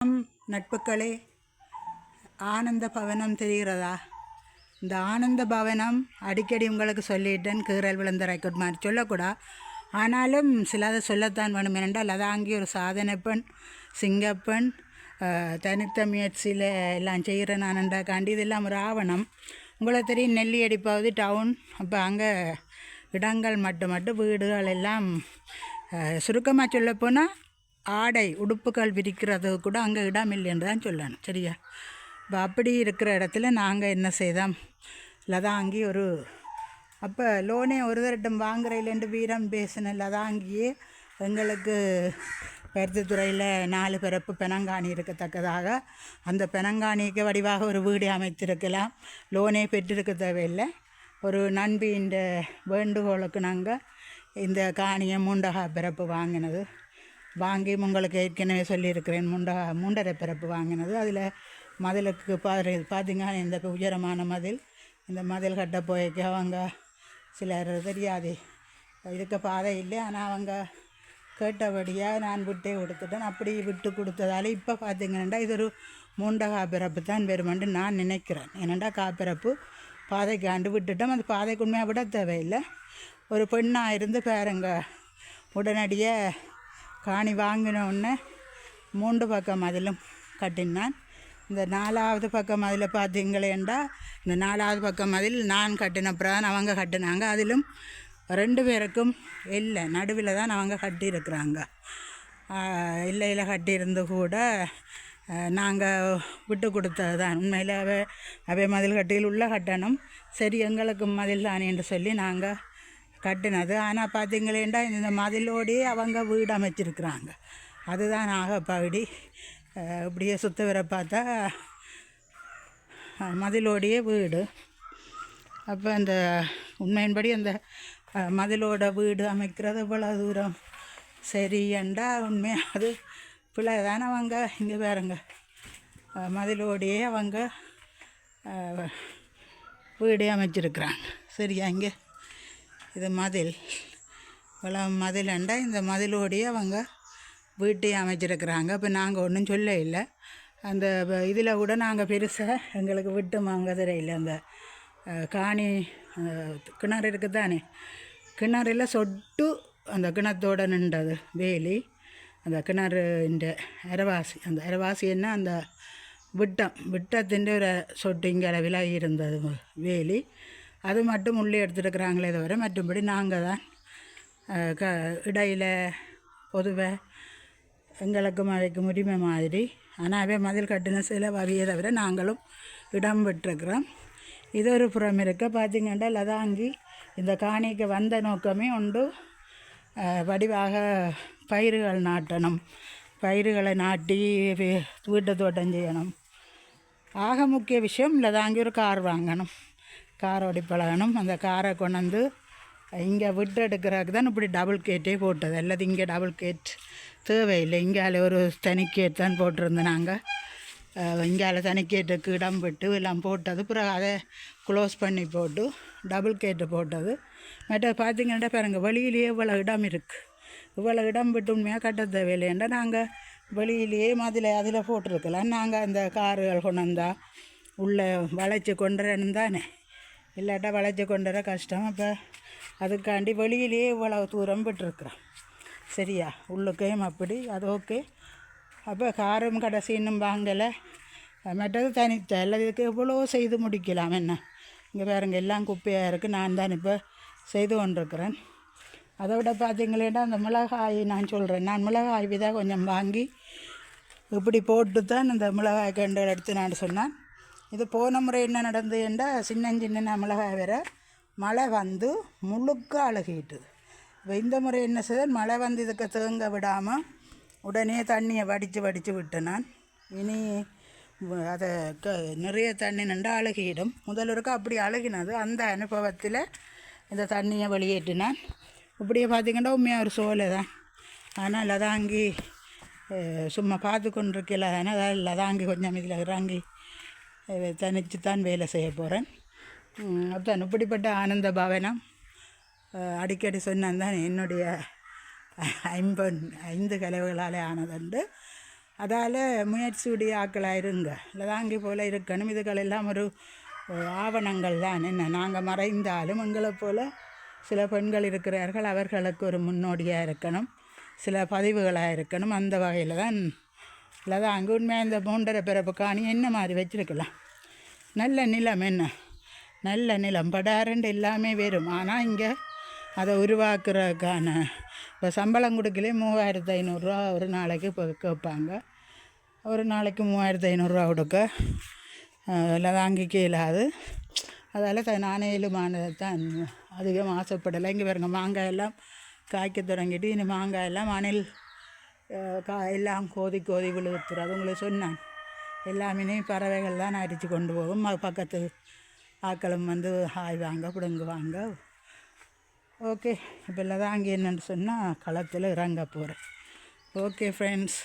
வணக்கம் நட்புகளே ஆனந்த பவனம் தெரிகிறதா? இந்த ஆனந்த பவனம் அடிக்கடி உங்களுக்கு சொல்லிட்டேன் கீரல் விழுந்த ரெக்கார்ட் மாதிரி சொல்லக்கூடா. ஆனாலும் சிலதை சொல்லத்தான் வேணும். ஏனென்றால் அங்கே ஒரு சாதனை பெண் சிங்கப்பெண் தனித்த முயற்சியில் எல்லாம் செய்கிறேன் ஆனண்டா காண்டி இதெல்லாம் ஒரு ஆவணம். உங்களுக்கு தெரியும் நெல்லி அடிப்பாவது டவுன் அப்போ அங்கே இடங்கள் மட்டும் மட்டும் வீடுகள் எல்லாம் சுருக்கமாக சொல்லப்போனால் ஆடை உடுப்புகள் விரிக்கிறது கூட அங்கே இடம் இல்லைன்னு தான் சொல்லணும். சரியா? இப்போ அப்படி இருக்கிற இடத்துல நாங்கள் என்ன செய்தோம்? லதாங்கி ஒரு அப்போ லோனே ஒரு தரட்டம் வாங்குறையிலேருந்து வீரம் பேசின லதாங்கியே எங்களுக்கு பருத்தித்துறையில் நாலு பிறப்பு பெனங்காணி இருக்கத்தக்கதாக அந்த பெனங்காணிக்கு வடிவாக ஒரு வீடு அமைத்திருக்கலாம். லோனே பெற்றிருக்க தேவையில்லை. ஒரு நண்பியின் வேண்டுகோளுக்கு நாங்கள் இந்த காணியை மூண்டகா பிறப்பு வாங்கினது. வாங்கி உங்களுக்கு ஏற்கனவே சொல்லியிருக்கிறேன். முண்டா மூண்டரை பிறப்பு வாங்கினது. அதில் மதிலுக்கு பாரு பார்த்தீங்கன்னா இந்த உயரமான மதில். இந்த மதில் கட்ட போய்க்கு அவங்க சிலர் தெரியாது. இதுக்கு பாதை இல்லை. ஆனால் அவங்க கேட்டபடியாக நான் விட்டே கொடுத்துட்டேன். அப்படி விட்டு கொடுத்ததால் இப்போ பார்த்தீங்கன்னா இது ஒரு மூண்ட காப்பிறப்பு தான் வருமென்று நான் நினைக்கிறேன். ஏனெண்டா காப்பிறப்பு பாதைக்காண்டு விட்டுட்டோம். அந்த பாதைக்கு உண்மையாக விட தேவையில்லை. ஒரு பெண்ணாக இருந்து பாருங்க. உடனடியாக காணி வாங்கினோடனே மூன்று பக்கம் அதிலும் கட்டினான். இந்த நாலாவது பக்கம் அதில் பார்த்தீங்களேண்டா இந்த நாலாவது பக்கம் அதில் நான் கட்டின பிறகு அவங்க கட்டினாங்க. அதிலும் ரெண்டு பேருக்கும் இல்லை நடுவில் தான் அவங்க கட்டியிருக்கிறாங்க. இல்லையில் கட்டியிருந்து கூட நாங்கள் விட்டு கொடுத்தது தான். உண்மையில் அவை அவை மதில் கட்டியில் உள்ள கட்டணம். சரி எங்களுக்கு மதில் தானே என்று சொல்லி நாங்கள் கட்டினது. ஆனால் பார்த்தீங்களேண்டா இந்த மதிலோடையே அவங்க வீடு அமைச்சிருக்கிறாங்க. அதுதான் நாகப்பகுடி. இப்படியே சுத்த வர பார்த்தா மதிலோடையே வீடு. அப்போ அந்த உண்மையின்படி அந்த மதிலோட வீடு அமைக்கிறது இவ்வளோ தூரம் சரியண்டா உண்மையாக அது பிள்ளை தானே அவங்க இங்கே பாருங்க. மதிலோடையே அவங்க வீடே வீடு அமைச்சிருக்கிறாங்க. சரியா இங்கே? இது மதில். இவ்வளோ மதிலண்டா இந்த மதிலோடையே அவங்க வீட்டை அமைச்சிருக்கிறாங்க. இப்போ நாங்கள் ஒன்றும் சொல்ல இல்லை. அந்த இதில் கூட நாங்கள் பெருசாக எங்களுக்கு விட்டு வாங்க இல்லை. அந்த காணி கிணறு இருக்குது தானே? கிணறுல சொட்டு அந்த கிணத்தோட நின்றது வேலி. அந்த கிணறு இந்த அந்த அரைவாசி என்ன? அந்த விட்டம். விட்டத்தின் ஒரு சொட்டு இங்கே விலகி இருந்தது வேலி. அது மட்டும் உள்ளே எடுத்துருக்குறாங்களே தவிர மற்றபடி நாங்கள் தான் க இடையில் பொதுவாக எங்களுக்கும் அவைக்கும் உரிமை மாதிரி. ஆனால் அவை மதில் கட்டின சில வகையை தவிர நாங்களும் இடம் விட்டுருக்குறோம் இது ஒரு புறம் இருக்க. பார்த்திங்கன்னா லதாங்கி இந்த காணிக்கு வந்த நோக்கமே உண்டு. வடிவாக பயிர்கள் நாட்டணும். பயிர்களை நாட்டி வீட்டை வீட்டு தோட்டம் செய்யணும். ஆக முக்கிய விஷயம் லதாங்கி ஒரு கார் வாங்கணும். காரோடி பழகணும் அந்த காரை கொண்டு வந்து இங்கே விட்டு எடுக்கிறதுக்கு தான் இப்படி டபுள் கேட்டே போட்டது. அல்லது இங்கே டபுள் கேட் தேவையில்லை. இங்கால ஒரு தனி கேட் தான் போட்டிருந்தோம் நாங்கள் இங்கால தனி கேட்டுக்கு இடம் விட்டு எல்லாம் போட்டது. பிறகு அதை க்ளோஸ் பண்ணி போட்டு டபுள் கேட்டு போட்டது. மற்ற பார்த்திங்கன்னா பாருங்கள் வெளியிலேயே இவ்வளோ இடம் இருக்குது இவ்வளோ இடம் விட்டு உண்மையாக கட்ட தேவையில்லைன்றா நாங்கள் வெளியிலேயே மதில் அதில் போட்டிருக்கலாம். நாங்கள் அந்த காருகள் கொண்டு வந்தால் உள்ளே வளைச்சி கொண்டு தானே. இல்லாட்டா வளைச்சி கொண்டு வர கஷ்டம். அப்போ அதுக்காண்டி வெளியிலேயே இவ்வளோ தூரம் விட்டுருக்குறோம். சரியா? உள்ளுக்கையும் அப்படி. அது ஓகே. அப்போ காரும் கடைசி இன்னும் வாங்கலை. மற்றது தனித்த. எல்லாத்துக்கு எவ்வளோ செய்து முடிக்கலாம் என்ன? இங்கே பாருங்க எல்லாம் குப்பையாக இருக்குது நான் தான் இப்போ செய்து கொண்டிருக்கிறேன். அதை விட பார்த்தீங்களேன்னா அந்த மிளகாய் நான் சொல்கிறேன் நான் மிளகாய் விதை கொஞ்சம் வாங்கி இப்படி போட்டு தான் இந்த மிளகாய் கண்டு எடுத்து நான் சொன்னேன். இது போன முறை என்ன நடந்ததுன்னா சின்ன சின்ன மிளகாய் வேற மழை வந்து முழுக்க அழுகிட்டு. இப்போ இந்த முறை என்ன செய்ய மழை வந்து இதுக்கு தேங்க விடாமல் உடனே தண்ணியை வடித்து வடித்து விட்டேன் நான் இனி அதை க நிறைய தண்ணி நின்று அழுகிடும். முதல்வருக்கு அப்படி அழுகினது. அந்த அனுபவத்தில் இந்த தண்ணியை வெளியேற்றினான். இப்படியே பார்த்திங்கன்னா உண்மையாக ஒரு சோலை தான். ஆனால் லதாங்கி சும்மா பார்த்து கொண்டிருக்கல. தானே அதாவது லதாங்கி கொஞ்சம் இதில் இறங்கி தனித்து தான் வேலை செய்ய போகிறேன் அதான் இப்படிப்பட்ட ஆனந்த பவனம். அடிக்கடி சொன்னால் தான் என்னுடைய ஐம்பன் ஐந்து கலவைகளால் ஆனதுண்டு. அதால் முயற்சியுடைய ஆக்களாக இருங்க. லதாங்கி போல் இருக்கணும். இதுகள் எல்லாம் ஒரு ஆவணங்கள் தான். என்ன நாங்கள் மறைந்தாலும் எங்களை போல் சில பெண்கள் இருக்கிறார்கள். அவர்களுக்கு ஒரு முன்னோடியாக இருக்கணும். சில பதிவுகளாக இருக்கணும். அந்த வகையில் தான் லதாங்க உண்மையாக இந்த மூன்றரை பிறப்பு காணி என்ன மாதிரி வச்சுருக்கலாம்? நல்ல நிலம் என்ன? நல்ல நிலம். படாரண்டு எல்லாமே வரும் ஆனால் இங்கே அதை உருவாக்குறதுக்கான இப்போ சம்பளம் கொடுக்கலே மூவாயிரத்து ஐநூறுரூவா ஒரு நாளைக்கு இப்போ கேட்பாங்க. ஒரு நாளைக்கு மூவாயிரத்து ஐநூறுரூவா கொடுக்க இல்லை வாங்கிக்க இயலாது அதால் த நானே இயலுமானதை தான் அதிகம் ஆசைப்படலை. இங்கே பாருங்க மாங்காய் எல்லாம் காய்க்க தொடங்கிட்டு இனி மாங்காய் எல்லாம் அணில் கா எல்லாம் கோதி கோதி விழுத்துரு அது உங்களுக்கு சொன்னேன் எல்லாமே பறவைகள் தான் அரித்து கொண்டு போகும் பக்கத்து ஆக்களும் வந்து ஹாய் ஆய்வாங்க பிடுங்குவாங்க ஓகே இப்போ இல்லை தான் அங்கே என்னென்னு சொன்னால் களத்தில் இறங்க போகிறேன் ஓகே ஃப்ரெண்ட்ஸ்